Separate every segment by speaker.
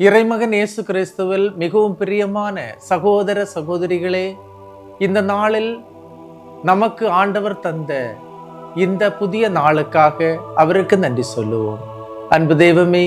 Speaker 1: இறைமகன் இயேசு கிறிஸ்துவில் மிகவும் பிரியமான சகோதர சகோதரிகளே இந்த நாளில் நமக்கு ஆண்டவர் தந்த இந்த புதிய நாளுக்காக அவருக்கு நன்றி சொல்லுவோம். அன்பு தெய்வமே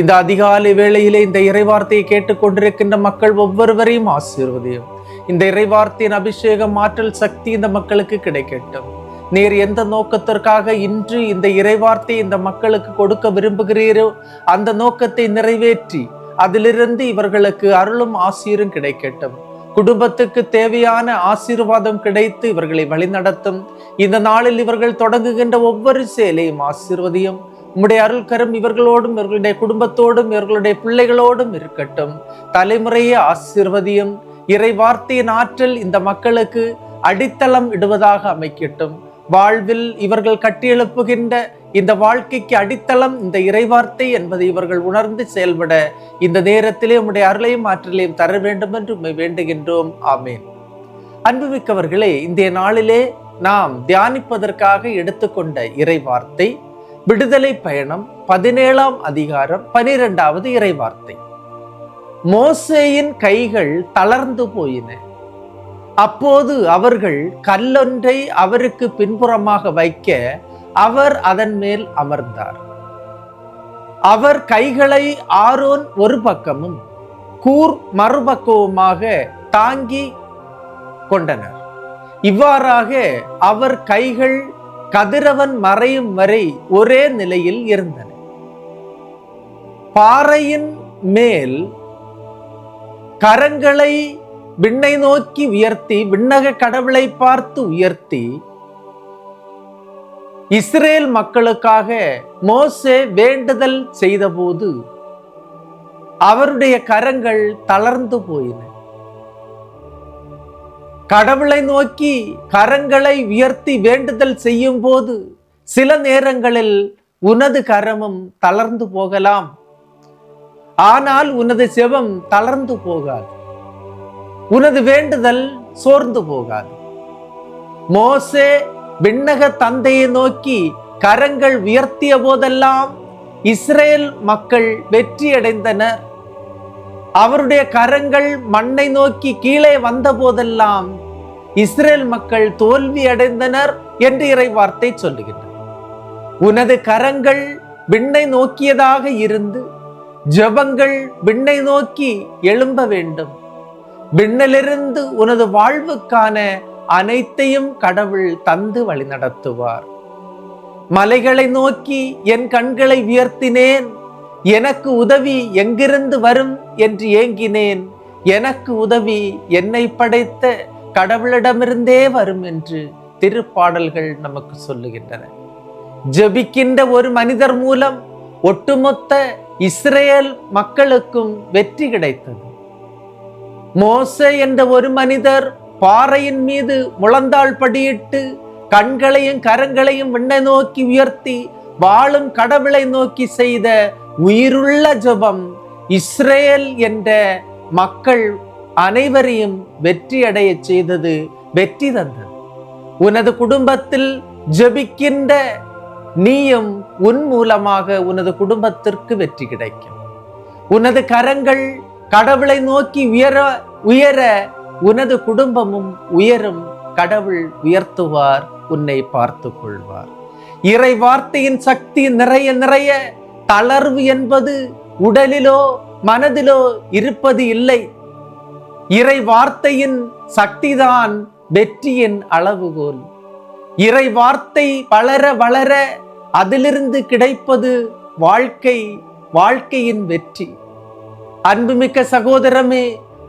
Speaker 1: இந்த அதிகாலை வேளையிலே இந்த இறைவார்த்தையை கேட்டுக்கொண்டிருக்கின்ற மக்கள் ஒவ்வொருவரையும் ஆசீர்வதியும். இந்த இறைவார்த்தையின் அபிஷேகம் ஆற்றல் சக்தி இந்த மக்களுக்கு கிடைக்கட்டும். நீர் எந்த நோக்கத்திற்காக இன்று இந்த இறைவார்த்தை இந்த மக்களுக்கு கொடுக்க விரும்புகிறீரோ அந்த நோக்கத்தை நிறைவேற்றி அதிலிருந்து இவர்களுக்கு அருளும் ஆசீரும் கிடைக்கட்டும். குடும்பத்துக்கு தேவையான ஆசீர்வாதம் கிடைத்து இவர்களை வழிநடத்தும். இந்த நாளில் இவர்கள் தொடங்குகின்ற ஒவ்வொரு செயலையும் ஆசீர்வதியும். உம்முடைய அருள்கரம் இவர்களோடும் இவர்களுடைய குடும்பத்தோடும் இவர்களுடைய பிள்ளைகளோடும் இருக்கட்டும். தலைமுறையே ஆசீர்வதியும். இறை வார்த்தையின் ஆற்றல் இந்த மக்களுக்கு அடித்தளம் இடுவதாக அமைக்கட்டும். வாழ்வில் இவர்கள் கட்டியெழுப்புகின்ற இந்த வாழ்க்கைக்கு அடித்தளம் இந்த இறைவார்த்தை என்பதை இவர்கள் உணர்ந்து செயல்பட இந்த நேரத்திலே உம்முடைய அருளையும் ஆற்றலையும் தர வேண்டும் என்று உண்மை வேண்டுகின்றோம். ஆமேன். அன்புமிக்கவர்களே இந்திய நாளிலே நாம் தியானிப்பதற்காக எடுத்துக்கொண்ட இறைவார்த்தை விடுதலை பயணம் பதினேழாம் அதிகாரம் பனிரெண்டாவது இறைவார்த்தை. மோசேயின் கைகள் தளர்ந்து போயின. அப்போது அவர்கள் கல்லொன்றை அவருக்கு பின்புறமாக வைக்க அவர் அதன் மேல் அமர்ந்தார். அவர் கைகளை ஆரோன் ஒரு பக்கமும் கூர் மறுபக்கவுமாக தாங்கி கொண்டனர். இவ்வாறாக அவர் கைகள் கதிரவன் மறையும் வரை ஒரே நிலையில் இருந்தன. பாறையின் மேல் கரங்களை விண்ணை நோக்கி உயர்த்தி விண்ணக கடவுளை பார்த்து உயர்த்தி இஸ்ரேல் மக்களுக்காக மோசே வேண்டுதல் செய்தபோது அவருடைய கரங்கள் தளர்ந்து போயின. கடவுளை நோக்கி கரங்களை உயர்த்தி வேண்டுதல் செய்யும் போது சில நேரங்களில் உனது கரமும் தளர்ந்து போகலாம். ஆனால் உனது செவம் தளர்ந்து போகாது. உனது வேண்டுதல் சோர்ந்து போகாது. மோசே விண்ணக தந்தையை நோக்கி கரங்கள் உயர்த்திய போதெல்லாம் இஸ்ரேல் மக்கள் வெற்றி அடைந்தனர் அவருடைய கரங்கள் மண்ணை நோக்கி கீழே வந்த போதெல்லாம் இஸ்ரேல் மக்கள் தோல்வி அடைந்தனர் என்று இறை வார்த்தை சொல்லுகின்றனர் உனது கரங்கள் விண்ணை நோக்கியதாக இருந்து ஜபங்கள் விண்ணை நோக்கி எழும்ப வேண்டும். விண்ணிலிருந்து உனது வாழ்வுக்கான அனைத்தையும் கடவுள் தந்து வழிநடத்துவார் மலைகளை நோக்கி என் கண்களை உயர்த்தினேன். எனக்கு உதவி எங்கிருந்து வரும் என்று ஏங்கினேன். எனக்கு உதவி என்னை படைத்த கடவுளிடமிருந்தே வரும் என்று திருப்பாடல்கள் நமக்கு சொல்லுகின்றன. ஜெபிக்கின்ற ஒரு மனிதர் மூலம் ஒட்டுமொத்த இஸ்ரேல் மக்களுக்கும் வெற்றி கிடைத்தது. மோசே என்ற ஒரு மனிதர் பாறையின் மீது முழந்தாள் படியிட்டு கண்களையும் கரங்களையும் விண்ணை நோக்கி உயர்த்தி வாழும் கடவுளை நோக்கி செய்த உயிருள்ள ஜெபம் இஸ்ரேல் என்ற மக்கள் அனைவரையும் வெற்றியடைய செய்தது வெற்றி தந்தது. உனது குடும்பத்தில் ஜபிக்கின்ற நீயும் உன் மூலமாக உனது குடும்பத்திற்கு வெற்றி கிடைக்கும். உனது கரங்கள் கடவுளை நோக்கி உயர உயர உனது குடும்பமும் உயரும். கடவுள் உயர்த்துவார் உன்னை பார்த்து கொள்வார் இறை வார்த்தையின் சக்தி நிறைய நிறைய. தளர்வு என்பது உடலிலோ மனதிலோ இருப்பது இல்லை. இறை வார்த்தையின் சக்திதான் வெற்றியின் அளவுகோல். இறை வார்த்தை வளர வளர அதிலிருந்து கிடைப்பது வாழ்க்கை வாழ்க்கையின் வெற்றி. அன்புமிக்க சகோதரமே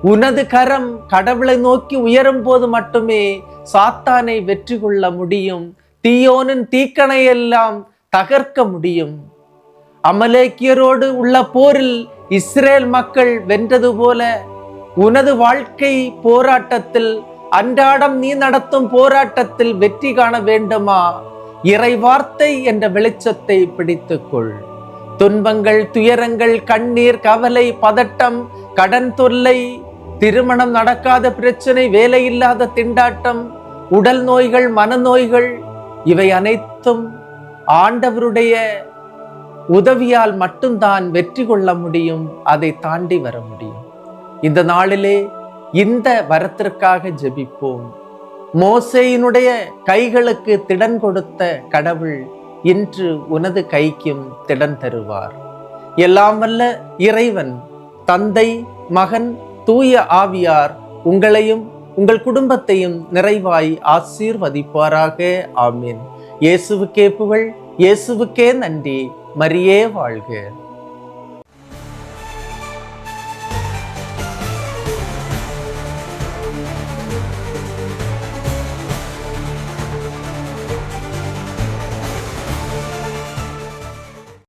Speaker 1: உனது கரம் கடவுளை நோக்கி உயரும் போது மட்டுமே சாத்தானை வெற்றி கொள்ள முடியும். தீயோனின் தீக்கணை எல்லாம் தகர்க்க முடியும். அமலேக்கியரோடு உள்ள போரில் இஸ்ரேல் மக்கள் வென்றது போல உனது வாழ்க்கை போராட்டத்தில் அன்றாடம் நீ நடத்தும் போராட்டத்தில் வெற்றி காண வேண்டுமா? இறை வார்த்தை என்ற வெளிச்சத்தை பிடித்துக்கொள். துன்பங்கள் துயரங்கள் கண்ணீர் கவலை பதட்டம் கடன் தொல்லை திருமணம் நடக்காத பிரச்சனை வேலையில்லாத திண்டாட்டம் உடல் நோய்கள் மனநோய்கள் இவை அனைத்தும் ஆண்டவருடைய உதவியால் மட்டும்தான் வெற்றி கொள்ள முடியும் அதை தாண்டி வர முடியும். இந்த நாளிலே இந்த வரத்திற்காக ஜெபிப்போம். மோசையினுடைய கைகளுக்கு திடன் கொடுத்த கடவுள் இன்று உனது கைக்கும் திடன் தருவார். எல்லாம் வல்ல இறைவன் தந்தை மகன் தூய ஆவியார் உங்களையும் உங்கள் குடும்பத்தையும் நிறைவாய் ஆசீர்வதிப்பாராக. ஆமீன். இயேசுவுக்கே புகழ் இயேசுவுக்கே நன்றி. மரியே வாழ்க.